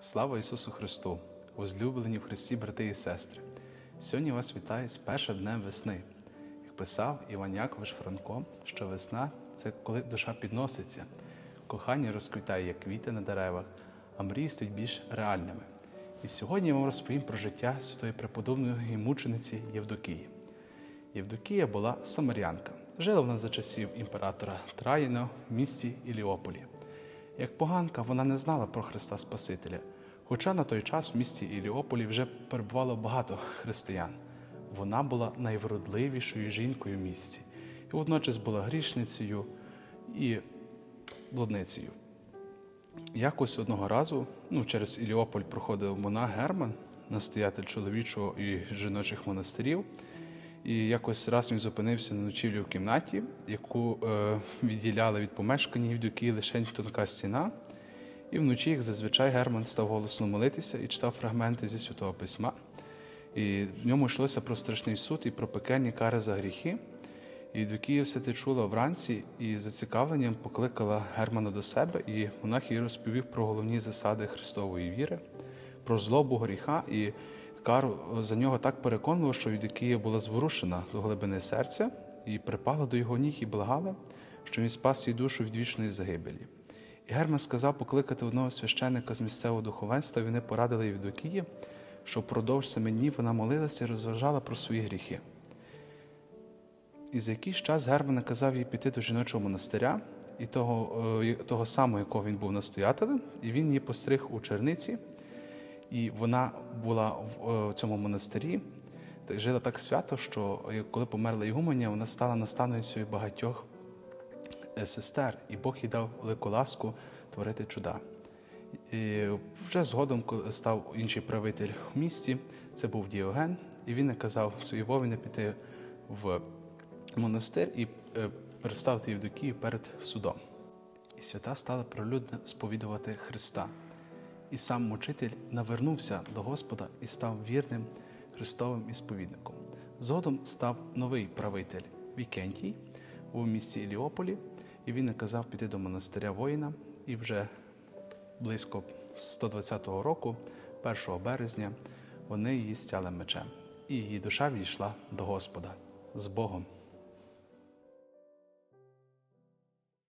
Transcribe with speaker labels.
Speaker 1: Слава Ісусу Христу, возлюблені в Христі, брати і сестри. Сьогодні вас вітаю з першим днем весни. Як писав Іван Якович Франко, що весна це коли душа підноситься, кохання розквітає, як квіти на деревах, а мрії стають більш реальними. І сьогодні я вам розповім про життя святої преподобної мучениці Євдокії. Євдокія була самарянка. Жила вона за часів імператора Траїна в місті Іліополі. Як поганка, вона не знала про Христа Спасителя, хоча на той час в місті Іліополі вже перебувало багато християн. Вона була найвродливішою жінкою в місті і водночас була грішницею і блудницею. Якось одного разу ну, через Іліополь проходив монах Герман, настоятель чоловічого і жіночих монастирів. І якось раз він зупинився на ночівлю в кімнаті, яку е, відділяли від помешкання Євдокії лише тонка стіна. І вночі, як зазвичай, Герман став голосно молитися і читав фрагменти зі Святого Письма. І в ньому йшлося про страшний суд і про пекельні кари за гріхи. І Євдокія все те чула вранці і зацікавленням покликала Германа до себе, і монах їй розповів про головні засади Христової віри, про злобу гріха і кару за нього так переконливо, що Євдокія була зворушена до глибини серця і припала до його ніг і благала, що він спас її душу від вічної загибелі. І Герман сказав покликати одного священника з місцевого духовенства, і вони порадили Євдокії, що впродовж семи днів вона молилася і розважала про свої гріхи. І за якийсь час Герман наказав їй піти до жіночого монастиря, і того, е, того самого, якого він був настоятелем, і він її постриг у черниці. І вона була в е, цьому монастирі, жила так свято, що е, коли померла Ігуменя, вона стала наставницею багатьох е, сестер, і Бог їй дав велику ласку творити чуда. І вже згодом, коли став інший правитель в місті, це був Діоген, і він наказав своїй вові піти в монастир і представити Євдокію перед судом. І свята стала прилюдно сповідувати Христа. І сам мучитель навернувся до Господа і став вірним Христовим ісповідником. Згодом став новий правитель Вікентій у місті Іліополі, і він наказав піти до монастиря воїна. І вже близько 120 року, 1 березня, вони її стяли мечем, і її душа війшла до Господа з Богом.